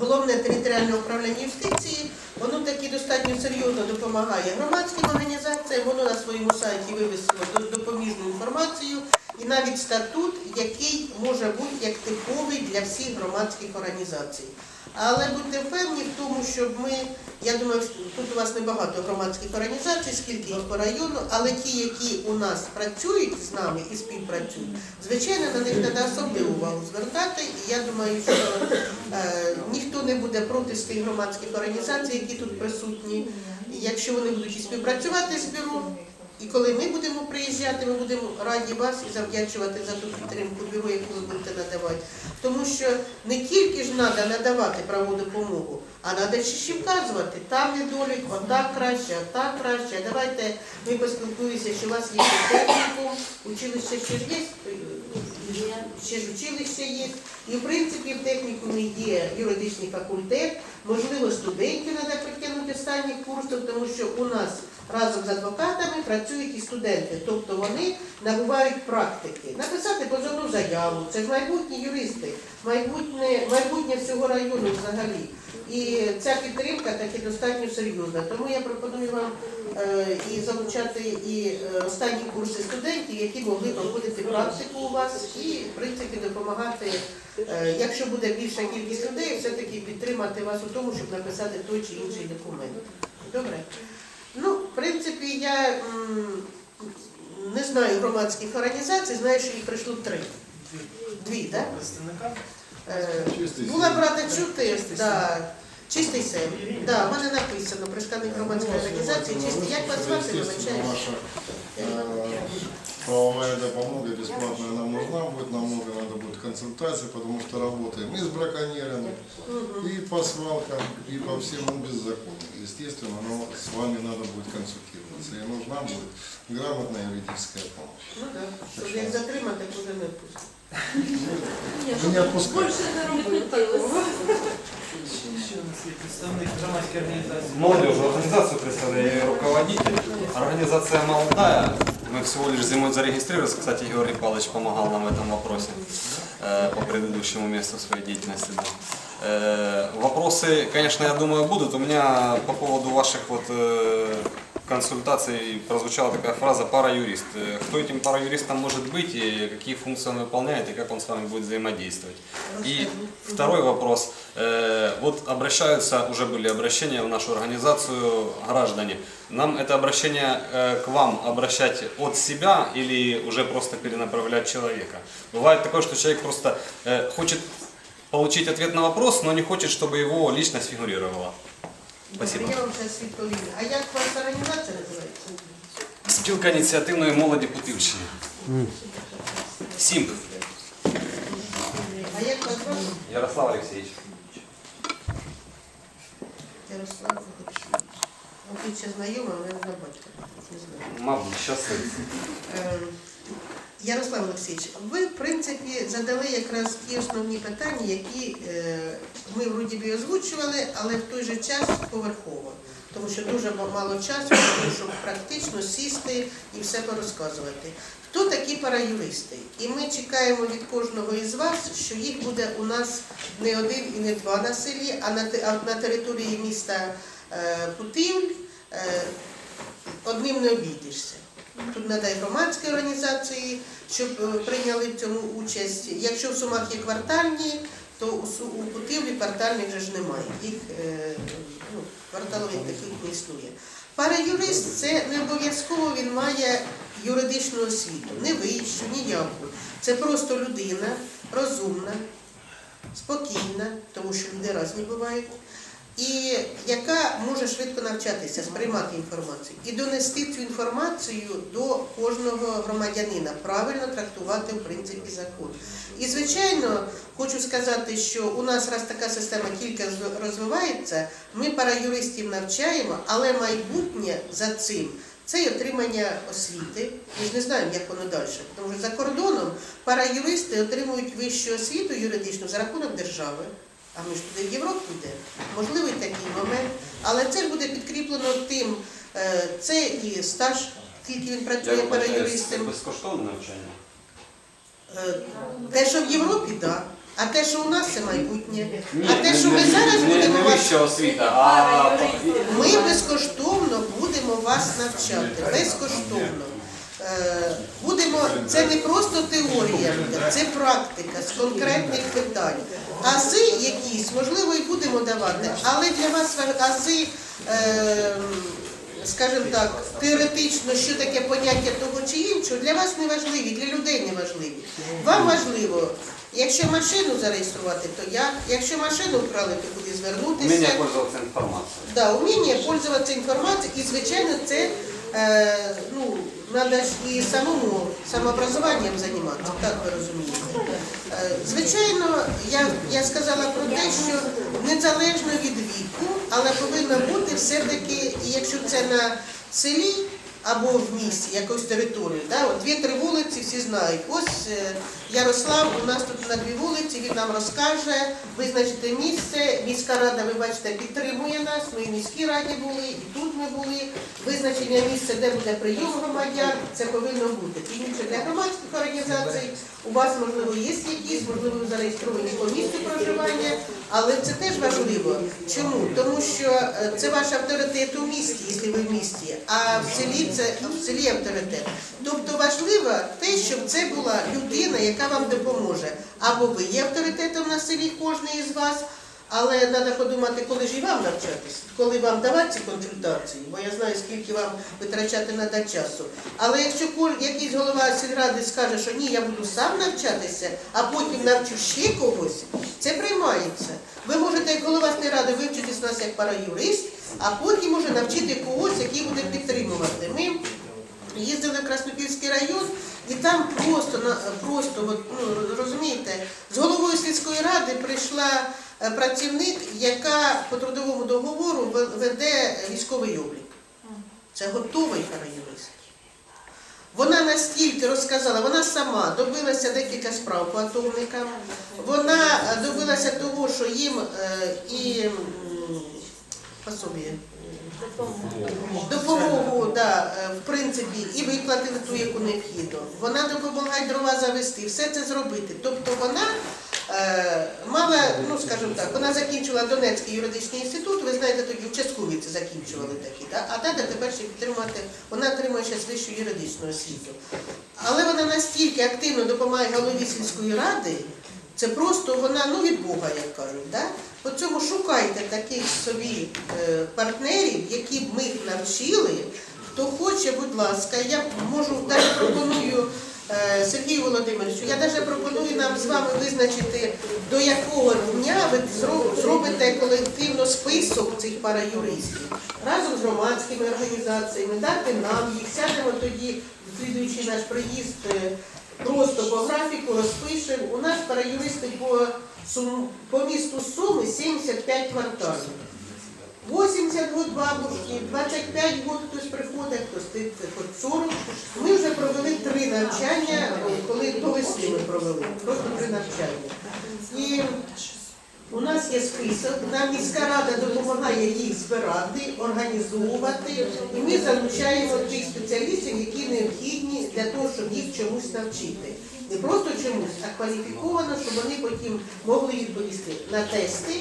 Головне територіальне управління юстиції, воно таки достатньо серйозно допомагає громадським організаціям, воно на своєму сайті вивесило допоміжну інформацію і навіть статут, який може бути як типовий для всіх громадських організацій. Але будьте впевнені в тому, щоб ми, я думаю, тут у вас небагато громадських організацій, скільки їх по району, але ті, які у нас працюють з нами і співпрацюють, звичайно, на них треба особливу увагу звертати. І я думаю, що е, ніхто не буде проти тих громадських організацій, які тут присутні. Якщо вони будуть і співпрацювати з бюро, і коли ми будемо приїжджати, ми будемо раді вас і завдячувати за ту підтримку бюро, яку ви будете надавати. Тому що не тільки ж треба надавати правову допомогу, а треба ще вказувати, там недолік, отак краще, отак краще. Давайте ми поспілкуємося, що у вас є ще технікум, училище ще є, ще ж училище є. І в принципі в технікумі є юридичний факультет, можливо, студентів треба притягнути останніх курсів, тому що у нас разом з адвокатами працюють і студенти, тобто вони набувають практики. Написати позовну заяву, це ж майбутні юристи, майбутнє, майбутнє всього району взагалі. І ця підтримка таки достатньо серйозна. Тому я пропоную вам е, і залучати і е, останні курси студентів, які могли проходити практику у вас, і в принципі допомагати, е, якщо буде більша кількість людей, все-таки підтримати вас у тому, щоб написати той чи інший документ. Добре? Ну, в принципі, я м, не знаю громадських організацій, знаю, що їх прийшло три. Дві, так? Е, Була сім. брата чути, Чистий да, чистий сем. Да, в мене написано, представник громадської організації, чистий. Як вас звати, вибачаю? э, правовая допомога бесплатная нам нужна будет, нам много надо будет консультаций, потому что работаем и с браконьерами, и по свалкам, и по всем беззакониям Естественно, но с вами надо будет консультироваться, и нужна будет грамотная юридическая помощь. Ну так, щоб як затримати, то вже не впустити. Вы не отпускайте. Більше не робили такого. Ще у нас є представник громадської організації. Молодежную организацию представляю, я ее руководитель. Организация молодая. Мы всего лишь зимой зарегистрировались. Кстати, Георгий Павлович помогал нам в этом вопросе э, по предыдущему месту своей деятельности. да. Э, Вопросы, конечно, я думаю, будут. У меня по поводу ваших вот э, консультаций прозвучала такая фраза «пара-юрист». Э, Кто этим пара-юристом может быть, и какие функции он выполняет, и как он с вами будет взаимодействовать. И второй вопрос. Э, Вот обращаются, уже были обращения в нашу организацию граждане. Нам это обращение э, к вам обращать от себя или уже просто перенаправлять человека? Бывает такое, что человек просто э, хочет получить ответ на вопрос, но не хочет, чтобы его личность фигурировала. Спасибо. Я вам зараз відповім. А як ваша організація називається? Спілка ініціативної молоді Путивщини. Сімп. А як вас звати? Ярослав Алексеевич. Ярослав Олексійович. Ну, ти ще знайома, але не батька. Не знаю. Мабуть, зараз. Е, Ярослав Олексійович, ви, в принципі, задали якраз ті основні питання, які е, ми вроді би озвучували, але в той же час поверхово. Тому що дуже мало часу, щоб практично сісти і все порозказувати. Хто такі параюристи? І ми чекаємо від кожного із вас, що їх буде у нас не один і не два на селі, а на території міста е, Путивль е, одним не обійдешся. Тут треба і громадські організації, щоб е, прийняли в цьому участь. Якщо в Сумах є квартальні, то у, Путивлі квартальних вже ж немає. Їх е, ну, кварталових таких не існує. Параюрист це не обов'язково він має юридичну освіту, не вищу, ніяку. Це просто людина розумна, спокійна, тому що люди різні бувають, і яка може швидко навчатися, сприймати інформацію і донести цю інформацію до кожного громадянина, правильно трактувати в принципі закон. І звичайно, хочу сказати, що у нас раз така система тільки роз- розвивається, ми параюристів навчаємо, але майбутнє за цим. Це й отримання освіти. Ми ж не знаємо, як воно далі. Тому що за кордоном параюристи отримують вищу освіту юридичну за рахунок держави. А ми ж туди в Європу йдемо. Можливий такий момент. Але це ж буде підкріплено тим, е, це і стаж, скільки він працює параюристом. безкоштовне навчання. Е, Те, що в Європі, так. А те, що у нас це майбутнє. Ні, А те, що ми зараз будемо вас вища освіта, а Ми безкоштовно будемо вас навчати. Безкоштовно. Е, Будемо, це не просто теорія, це практика з конкретних питань. Ази якісь, можливо, і будемо давати, але для вас ази, е, скажімо так, теоретично, що таке поняття того чи іншого, для вас не важливі, для людей не важливі. Вам важливо, якщо машину зареєструвати, то як? Якщо машину вкрали, то куди звернутися? вміння пользуватися інформацією. Да, уміння пользуватися інформацією, і звичайно, це ну, треба і самому самообразуванням займатися, так ви розумієте. Е, звичайно, я, я сказала про те, що незалежно від віку, але повинна бути все-таки, якщо це на селі або в місті, якось територію, да, дві-три вулиці всі знають. Ось е, Ярослав, у нас тут на дві вулиці, він нам розкаже, визначити місце. Міська рада, ви бачите, підтримує нас. Ми в міській раді були, і тут ми були. Визначення місця, де буде прийом громадян, це повинно бути. Тим для громадських організацій у вас, можливо, є якісь, можливо, ви зареєстровані по місцю проживання, але це теж важливо. Чому? Тому що е, це ваш авторитет у місті, якщо ви в місті, а в селі це в селі авторитет. Тобто важливо те, щоб це була людина, яка вам допоможе. Або ви є авторитетом на селі, кожен із вас. Але треба подумати, коли ж і вам навчатись, коли вам давати ці консультації, бо я знаю, скільки вам витрачати треба часу. Але якщо якийсь голова сільради скаже, що ні, я буду сам навчатися, а потім навчу ще когось, це приймається. Ви можете, як голова сільради, вивчитись нас як параюрист, а потім може навчити когось, який буде підтримувати. Ми їздили в Краснопільський район, і там просто просто, от, ну, розумієте, з головою сільської ради прийшла е, працівник, яка по трудовому договору ве- веде військовий облік. Це готовий караюрист. Вона настільки розказала, вона сама добилася декілька справ по атомникам. Вона е, добилася того, що їм е, і м, пособі, допомогу, да, е, в принципі, і виплатили ту, яку необхідно. Вона допомагає дрова завести, все це зробити. Тобто вона е, мала, ну скажімо так, вона закінчила Донецький юридичний інститут, ви знаєте, тоді участковіці закінчували такі, да? а тата тепер ще підтримувати, вона отримує зараз вищу юридичну освіту. Але вона настільки активно допомагає голові сільської ради, це просто вона ну від Бога, як кажуть. Да? По цьому шукайте таких собі е, партнерів, які б ми їх навчили. Хто хоче, будь ласка, я можу навіть пропоную е, Сергію Володимировичу, я навіть пропоную нам з вами визначити, до якого дня ви зробите колективно список цих параюристів разом з громадськими організаціями, дати нам їх, сядемо тоді, слідуючий наш приїзд. Просто по графіку розпишемо. У нас параюристи по, Сум- по місту Суми 75 кварталів. 80 год бабушки, 25 год хтось приходить, хтось ти- ти- хоч 40. Ми вже провели три навчання, коли до весни ми провели, просто три навчання. І у нас є список, нам міська рада допомагає їх збирати, організовувати, і ми залучаємо тих спеціалістів, які необхідні для того, щоб їх чомусь навчити. Не просто чомусь, а кваліфіковано, щоб вони потім могли відповісти на тести.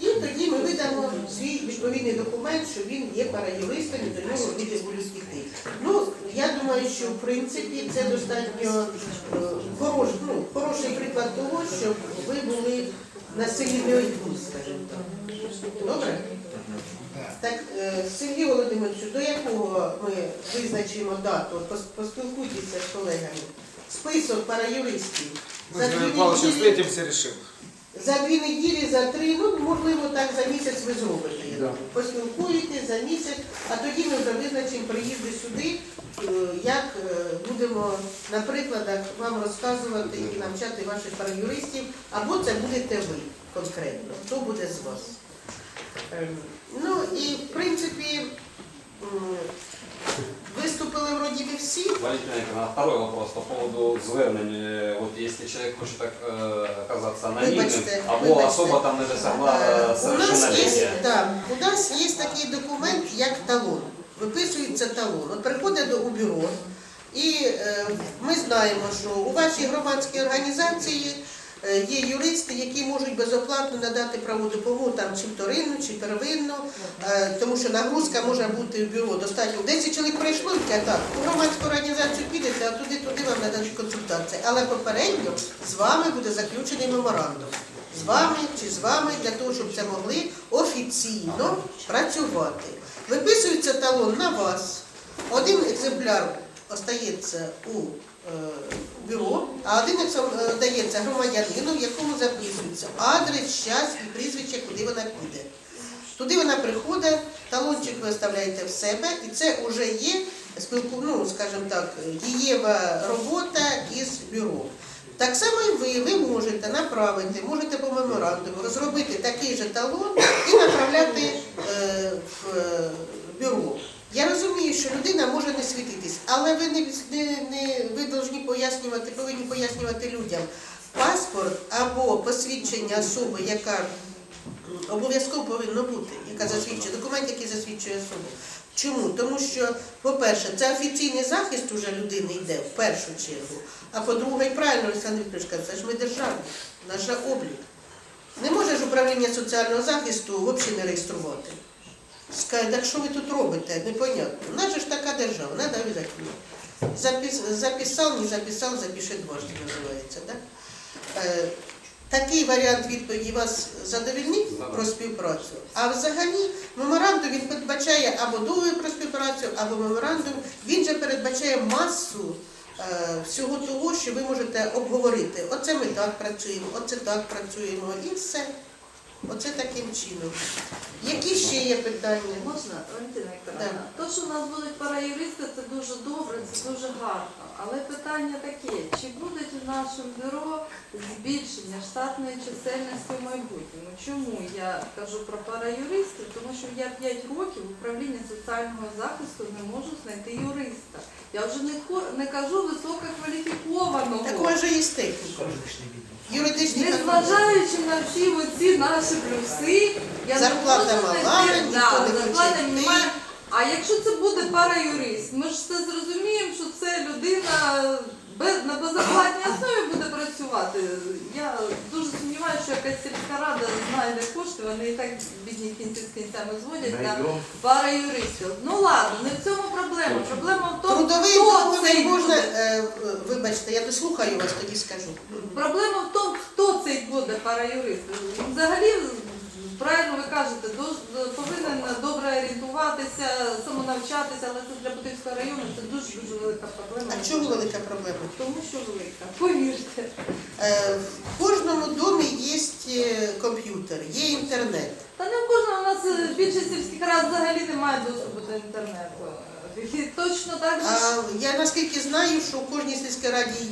І тоді ми видамо свій відповідний документ, що він є параюристом і до нього будуть йти. Ну, я думаю, що в принципі це достатньо е, хорош, ну, хороший приклад того, щоб ви були на селі не одні, скажімо так. Добре? Так, е, Сергій Володимировичу, до якого ми визначимо дату? Пос- Поспілкуйтеся з колегами. Список параюристів. Мы За с дві Павловичем неділі- встретимся, решим. за дві неділі, за три, ну можливо, так за місяць ви зробите. я думаю. Поспілкуєтесь за місяць, а тоді ми вже визначимо приїзди сюди, як е, будемо на прикладах вам розказувати і навчати ваших параюристів, або це будете ви конкретно. Хто буде з вас? Ем, Ну і в принципі м, виступили вроді би всі. Валентина Николаевна, второй вопрос по поводу звернень. Е, Вот если человек хочет так э, оказаться анонимным, Вибачте, або вибачте. особо там не досягла Е, э, У нас є, совершеннолетия. да, у нас є такий документ, як талон. Виписується талон. От приходить у бюро, і е, ми знаємо, що у вашій громадській організації е, є юристи, які можуть безоплатно надати правову допомогу там чи вторинну, чи первинну, е, тому що нагрузка може бути в бюро достатньо. 10 чоловік прийшло, і так, у громадську організацію підете, а туди, туди вам нададуть консультації. Але попередньо з вами буде заключений меморандум. З вами чи з вами для того, щоб це могли офіційно працювати. Виписується талон на вас. Один екземпляр остається у е, бюро, а один екзем- е, дається громадянину, в якому записується адрес, час і прізвище, куди вона піде. Туди вона приходить, талончик ви оставляєте в себе, і це вже є ну, скажімо так, дієва робота із бюро. Так само і ви, ви направити, можете по меморандуму розробити такий же талон і направляти е, в е, бюро. Я розумію, що людина може не світитись, але ви не, не, не ви повинні пояснювати, повинні пояснювати людям паспорт або посвідчення особи, яка обов'язково повинно бути, яка засвідчує документ, який засвідчує особу. Чому? Тому що, по-перше, це офіційний захист уже людини йде в першу чергу. А по-друге, правильно Олександр Вікторович каже, це ж ми держава, наш облік. Не може ж управління соціального захисту взагалі не реєструвати. Скаже, так що ви тут робите? Непонятно. У нас же ж така держава, треба обов'язково. Запис, записав, не записав, запиши дважди називається. Да? Е, такий варіант відповіді вас задовільнить про співпрацю. А взагалі меморандум він передбачає або договір про співпрацю, або меморандум. Він же передбачає масу всього того, що ви можете обговорити. Оце ми так працюємо, оце так працюємо і все. Оце таким чином. Які ще є питання? Можна, Валентина Вікторовна? То, що у нас будуть параюристи, це дуже добре, це дуже гарно. Але питання таке, чи буде в нашому бюро збільшення штатної чисельності в майбутньому? Чому я кажу про параюристів? Тому що я 5 років в управлінні соціального захисту не можу знайти юриста. Я вже не, не кажу висококваліфікованого. Так же є техніка. Юридичні Незважаючи на всі оці наші плюси, я Зарплата не можу мала, знайти- да, зарплата немає. А якщо це буде параюрист, ми ж все зрозуміємо, що це людина без, на безоплатній основі буде працювати. Я дуже сумніваюся, що якась сільська рада знайде кошти, вони і так бідні кінці з кінцями зводять на параюристів. Ну ладно, не в цьому проблема. Проблема в тому, Трудовий хто договір цей можна, буде. е, вибачте, я дослухаю вас, тоді скажу. Проблема в тому, хто цей буде параюрист. Взагалі, правильно ви кажете, повинен добре орієнтуватися, самонавчатися, але це для Бутівського району це дуже дуже велика проблема. А чому велика проблема? Тому що велика. Повірте. Е, В кожному домі є е, комп'ютер, є інтернет. Та не в кожного у нас е, більшість сільських раз взагалі немає доступу до інтернету. І точно так же. А я наскільки знаю, що в кожній сільській раді